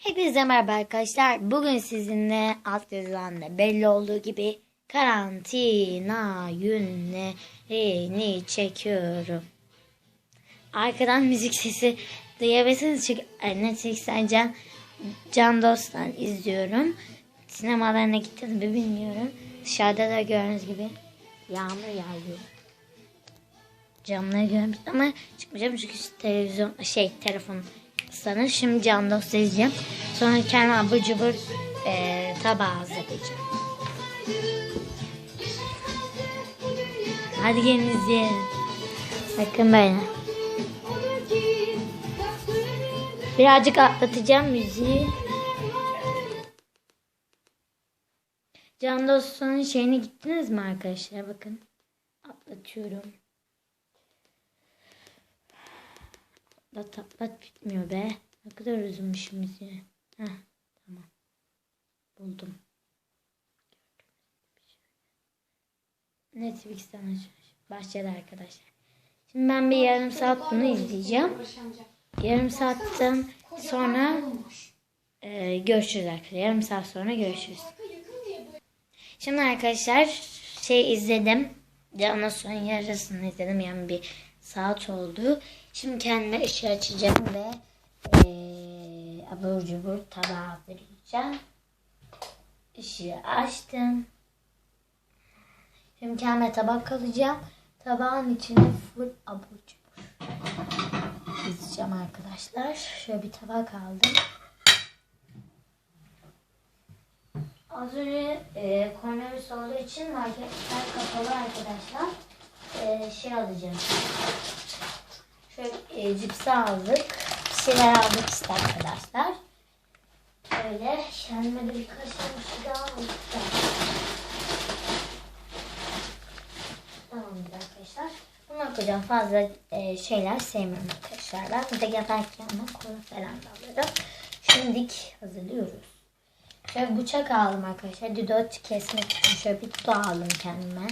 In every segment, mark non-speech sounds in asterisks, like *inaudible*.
Hepinize merhaba arkadaşlar. Bugün sizinle alt yazılan belli olduğu gibi karantina günlerini çekiyorum. Arkadan müzik sesi duyabilirsiniz çünkü Netflix'ten Can, Can Dost'tan izliyorum. Sinemalarına gittim mi bilmiyorum. Dışarıda da gördüğünüz gibi yağmur yağıyor. Camları görmüştüm ama çıkmayacağım çünkü televizyon şey telefon ıslanır. Şimdi Can izleyeceğim. Sonra kendime abur cubur e, tabağı hazırlayacağım. Hadi gelin izleyelim. Bakın böyle. Birazcık atlatacağım müziği. Can Dost'un şeyine gittiniz mi arkadaşlar? Bakın. Atlatıyorum. Atlat atlat bitmiyor be. Ne kadar uzunmuş müziği. Heh, tamam. Buldum. Netflix'ten açmış. Başladı arkadaşlar. Şimdi ben bir yarım saat bunu izleyeceğim. Yarım saatten sonra e, görüşürüz arkadaşlar. Yarım saat sonra görüşürüz. Şimdi arkadaşlar şey izledim. Ondan sonra yarısını izledim. Yani bir saat oldu. Şimdi kendime ışığı açacağım ve ee, abur cubur tabağı hazırlayacağım. Işığı açtım. Şimdi kendime tabak alacağım. Tabağın içine full abur cubur dizeceğim arkadaşlar. Şöyle bir tabak aldım. Az önce e, koronavirüs olduğu için marketler kapalı arkadaşlar. E, şey alacağım. Şöyle e, cipsi aldık. Bir şeyler aldık işte arkadaşlar. Böyle kendime de birkaç tane bir şey daha aldık. Tamamdır arkadaşlar. Bunu okuyacağım. Fazla e, şeyler sevmiyorum arkadaşlar. Ben bir de yatarken ama kola falan da alırım. Şimdilik hazırlıyoruz. Şöyle bıçak aldım arkadaşlar. Dudot kesmek için şöyle bir tutu aldım kendime.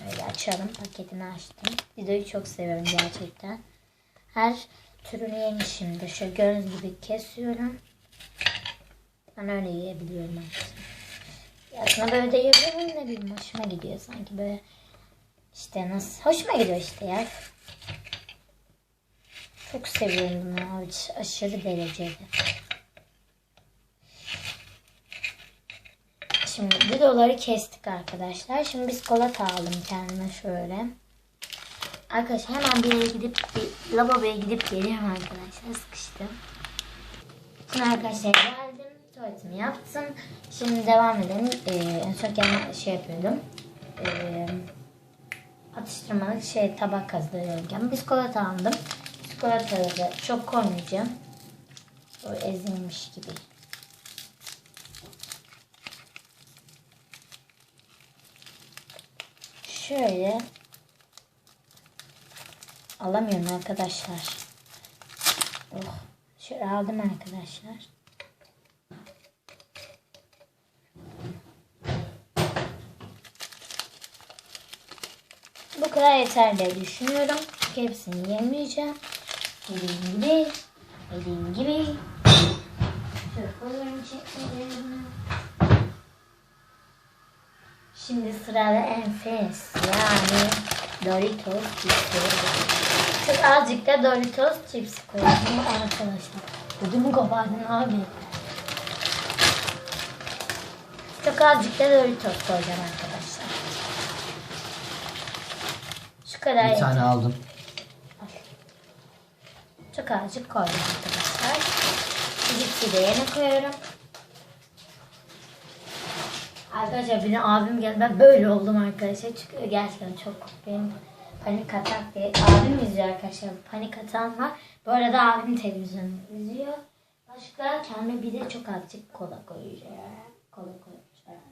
Şöyle açalım. Paketini açtım. Dido'yu çok seviyorum gerçekten. Her türünü yemişimdir. Şöyle gördüğünüz gibi kesiyorum. Ben öyle yiyebiliyorum arkadaşlar. Aslında böyle de yiyebilirim de bilmiyorum. Hoşuma gidiyor sanki böyle. İşte nasıl? Hoşuma gidiyor işte ya. Çok seviyorum bunu. Aşırı derecede. Şimdi videoları kestik arkadaşlar. Şimdi biskolata aldım kendime şöyle. Arkadaşlar hemen bir yere gidip bir lavaboya gidip geliyorum arkadaşlar. Sıkıştım. Şimdi arkadaşlar geldim. Tuvaletimi yaptım. Şimdi devam edelim. Ee, en son kendime şey yapıyordum. Ee, atıştırmalık şey tabak hazırlıyorken biskolata aldım. Biskolataları da çok koymayacağım. Böyle ezilmiş gibi. Şöyle alamıyorum arkadaşlar. Oh, şöyle aldım arkadaşlar. Bu kadar yeter diye düşünüyorum. Hepsini yemeyeceğim. Dediğim gibi. Dediğim gibi. Şöyle koyuyorum çekmelerini. Şimdi sırada enfes yani Doritos cipsi. Çok azıcık da Doritos cipsi koyalım arkadaşlar. Ödümü kopardın abi. Çok azıcık da Doritos koyacağım arkadaşlar. Şu kadar Bir yeter. tane aldım. Çok azıcık koydum arkadaşlar. Cipsi de yerine koyuyorum. Arkadaşlar benim abim geldi. Ben böyle oldum arkadaşlar. Çünkü gerçekten çok benim panik atak diye. Abim izliyor arkadaşlar. Panik atağım var. Bu arada abim televizyonu izliyor. Başka kendime bir de çok azıcık kola koyacağım. Kola koyacağım.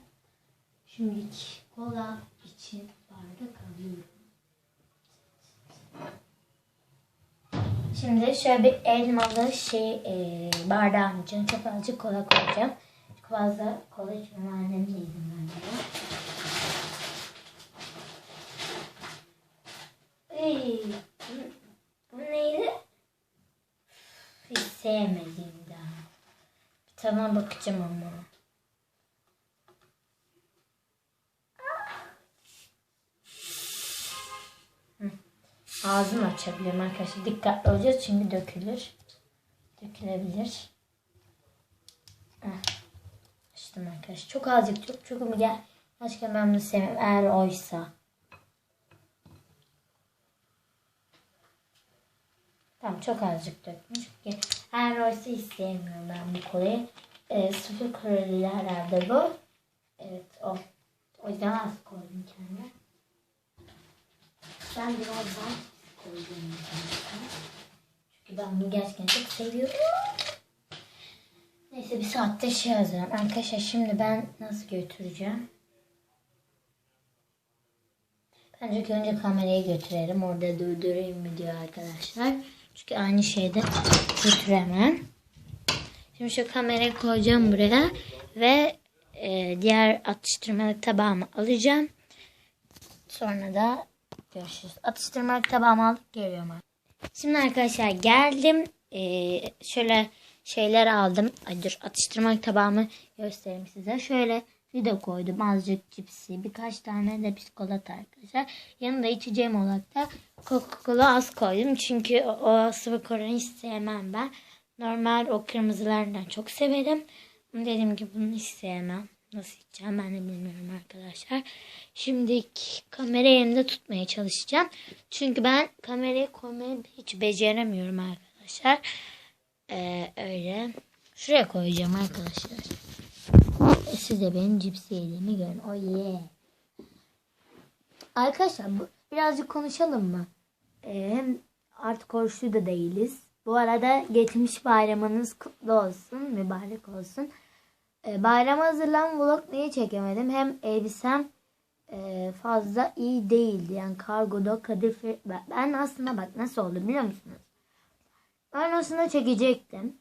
Şimdi kola için bardak alıyorum. Şimdi şöyle bir elmalı şey e, bardağın için çok azıcık kola koyacağım. Fazla kola içmem annem de izin vermiyor. Ey, bu, bu neydi? sevmediğimden. Bir tadına bakacağım ama. Ağzımı açabilirim arkadaşlar. Dikkatli olacağız çünkü dökülür. Dökülebilir. Heh. Açtım arkadaşlar. Çok azıcık çok çok mu gel. Başka ben bunu sevmem eğer oysa. Tamam çok azıcık döktüm. Çünkü eğer oysa hiç sevmiyorum ben bu kolayı. Ee, sıfır kalorili herhalde bu. Evet o. O yüzden az koydum kendime. Ben biraz daha koydum. Çünkü ben bunu gerçekten çok seviyorum. Neyse bir saatte şey hazırım. Arkadaşlar şimdi ben nasıl götüreceğim? Bence önce kamerayı götürelim. Orada durdurayım video arkadaşlar. Çünkü aynı şeyde götüremem. Şimdi şu kamerayı koyacağım buraya. Ve e, diğer atıştırmalık tabağımı alacağım. Sonra da görüşürüz. Atıştırmalık tabağımı alıp geliyorum. Şimdi arkadaşlar geldim. Ee, şöyle şeyler aldım. Ay dur atıştırmalık tabağımı göstereyim size. Şöyle video koydum. Azıcık cipsi. Birkaç tane de biskolata arkadaşlar. Yanında içeceğim olarak da Coca-Cola az koydum. Çünkü o, o sıvı koranı hiç sevmem ben. Normal o kırmızılardan çok severim. Dediğim gibi bunu hiç sevmem. Nasıl içeceğim ben de bilmiyorum arkadaşlar. Şimdi kamera yerinde tutmaya çalışacağım. Çünkü ben kamerayı koymayı hiç beceremiyorum arkadaşlar. Ee, öyle. Şuraya koyacağım arkadaşlar. E, Siz de benim cipsi yediğimi görün. Oh yeah. Arkadaşlar bu, birazcık konuşalım mı? Ee, hem artık oruçlu da değiliz. Bu arada geçmiş bayramınız kutlu olsun. Mübarek olsun. Ee, bayrama hazırlan vlog niye çekemedim? Hem elbisem e, fazla iyi değildi. Yani kargoda kadife... Ben aslında bak nasıl oldu biliyor musunuz? Ben aslında çekecektim.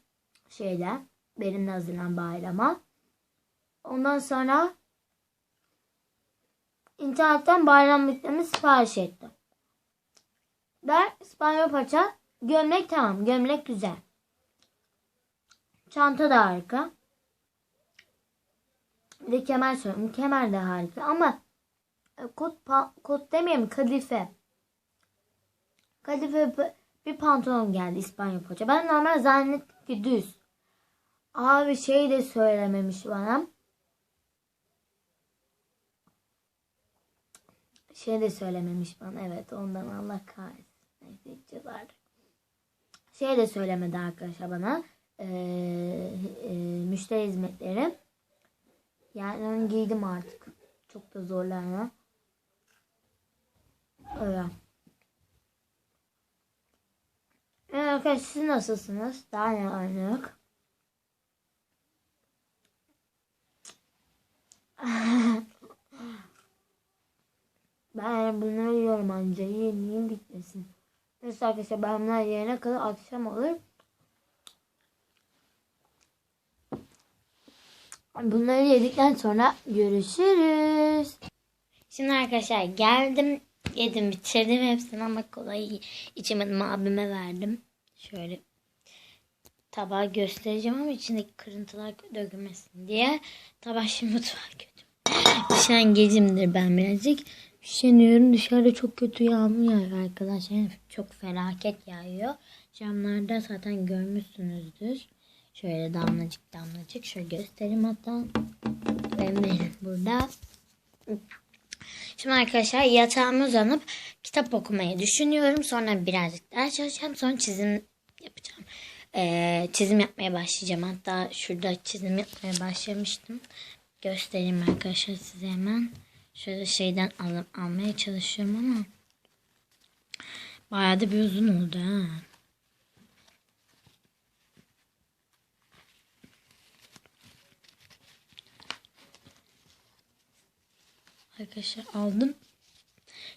Şeyde. Benimle hazırlan bayrama. Ondan sonra internetten bayramlıklarını sipariş ettim. Ben İspanyol paça gömlek tamam. Gömlek güzel. Çanta da harika. Bir de kemer söylüyorum. Kemer de harika ama e, kot, pa, kot demeyeyim kadife. Kadife bir pantolon geldi İspanyol paça. Ben normal zannettim ki düz. Abi şey de söylememiş bana. Şey de söylememiş bana. Evet ondan Allah kahretsin. Neyse içeceğiz artık. Şey de söylemedi arkadaşlar bana. Ee, e, müşteri hizmetleri. Yani onu giydim artık. Çok da zorlanma. Öyle. Evet arkadaşlar siz nasılsınız? Daha ne oynuyor? *laughs* ben bunları yiyorum anca. Yiyin bitmesin. Neyse arkadaşlar ben bunları yiyene kadar akşam olur. Bunları yedikten sonra görüşürüz. Şimdi arkadaşlar geldim. Yedim bitirdim hepsini ama kolayı içemedim abime verdim. Şöyle tabağı göstereceğim ama içindeki kırıntılar dökülmesin diye. Tabağı şimdi mutfağa götürdüm. *laughs* Üşengecimdir ben birazcık. Üşeniyorum. Dışarıda çok kötü yağmur yağıyor arkadaşlar. Yani çok felaket yağıyor. Camlarda zaten görmüşsünüzdür. Şöyle damlacık damlacık. Şöyle göstereyim hatta. Benim burada. Şimdi arkadaşlar yatağıma uzanıp kitap okumayı düşünüyorum. Sonra birazcık ders çalışacağım. Sonra çizim yapacağım. Ee, çizim yapmaya başlayacağım. Hatta şurada çizim yapmaya başlamıştım. Göstereyim arkadaşlar size hemen. Şöyle şeyden alıp almaya çalışıyorum ama bayağı da bir uzun oldu ha. Arkadaşlar aldım.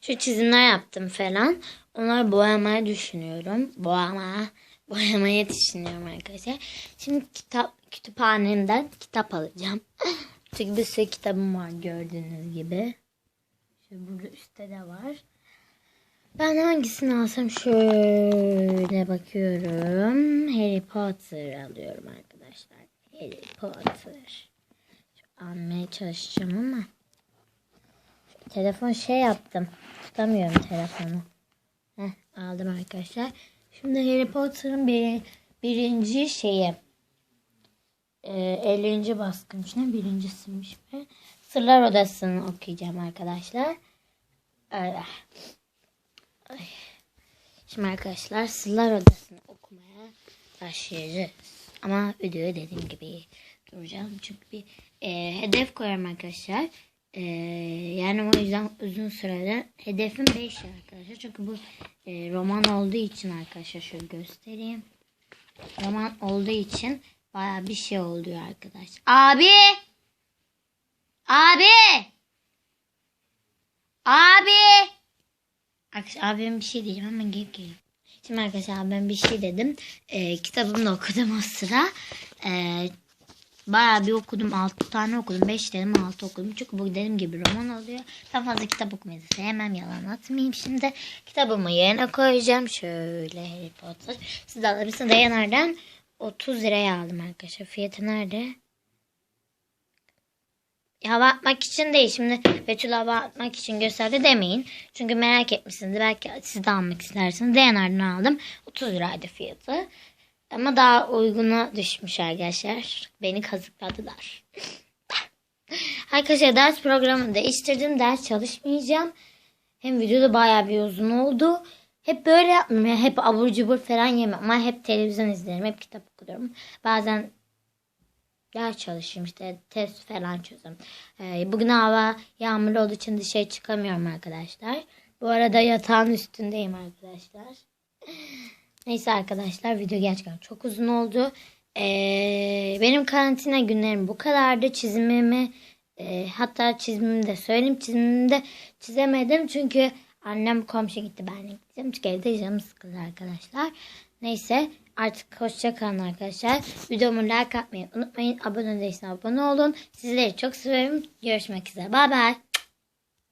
Şu çizimler yaptım falan. Onları boyamaya düşünüyorum. Boyama, *laughs* boyamaya düşünüyorum arkadaşlar. Şimdi kitap kütüphanemden kitap alacağım. *laughs* Çünkü bir sürü kitabım var gördüğünüz gibi. Şu burada üstte de var. Ben hangisini alsam şöyle bakıyorum. Harry Potter alıyorum arkadaşlar. Harry Potter. Şu almaya çalışacağım ama. Telefon şey yaptım. Tutamıyorum telefonu. Heh, aldım arkadaşlar. Şimdi Harry Potter'ın bir, birinci şeyi. E, 50. baskıymış. Ne birincisiymiş mi? Sırlar Odası'nı okuyacağım arkadaşlar. Öyle. Şimdi arkadaşlar Sırlar Odası'nı okumaya başlayacağız. Ama videoyu dediğim gibi duracağım. Çünkü bir e, hedef koyarım arkadaşlar. E, yani o yüzden uzun sürede hedefim 5 arkadaşlar. Çünkü bu e, roman olduğu için arkadaşlar şöyle göstereyim. Roman olduğu için baya bir şey oluyor arkadaşlar. Abi! Abi! Abi! Arkadaşlar abim bir şey diyeceğim hemen gelip geleyim. Şimdi arkadaşlar ben bir şey dedim. Ee, kitabımı da okudum o sıra. Ee, bayağı bir okudum. 6 tane okudum. 5 dedim 6 okudum. Çünkü bu dediğim gibi roman oluyor. Ben fazla kitap okumayı sevmem. Yalan atmayayım şimdi. Kitabımı yerine koyacağım. Şöyle Harry Potter. Siz de alabilirsiniz. Dayanar'dan 30 liraya aldım arkadaşlar. Fiyatı nerede? hava atmak için değil. Şimdi Betül hava atmak için gösterdi demeyin. Çünkü merak etmişsiniz. Belki siz de almak istersiniz. Dayanar'dan aldım. 30 liraydı fiyatı. Ama daha uyguna düşmüş arkadaşlar. Beni kazıkladılar. *laughs* arkadaşlar ders programını değiştirdim. Ders çalışmayacağım. Hem videoda bayağı bir uzun oldu. Hep böyle yapmıyorum. Yani hep abur cubur falan yemem. Ama hep televizyon izlerim. Hep kitap okuyorum. Bazen ders çalışıyorum işte test falan çözüm. Ee, bugün hava yağmurlu olduğu için dışarı çıkamıyorum arkadaşlar. Bu arada yatağın üstündeyim arkadaşlar. *laughs* Neyse arkadaşlar video gerçekten çok uzun oldu. Ee, benim karantina günlerim bu kadardı. Çizimimi e, hatta çizimimi de söyleyeyim. Çizimimi de çizemedim çünkü annem komşu gitti ben de gittim. Çünkü evde canım sıkıldı arkadaşlar. Neyse artık hoşça kalın arkadaşlar. Videomu like atmayı unutmayın. Abone değilseniz abone olun. Sizleri çok seviyorum. Görüşmek üzere. Bay bay.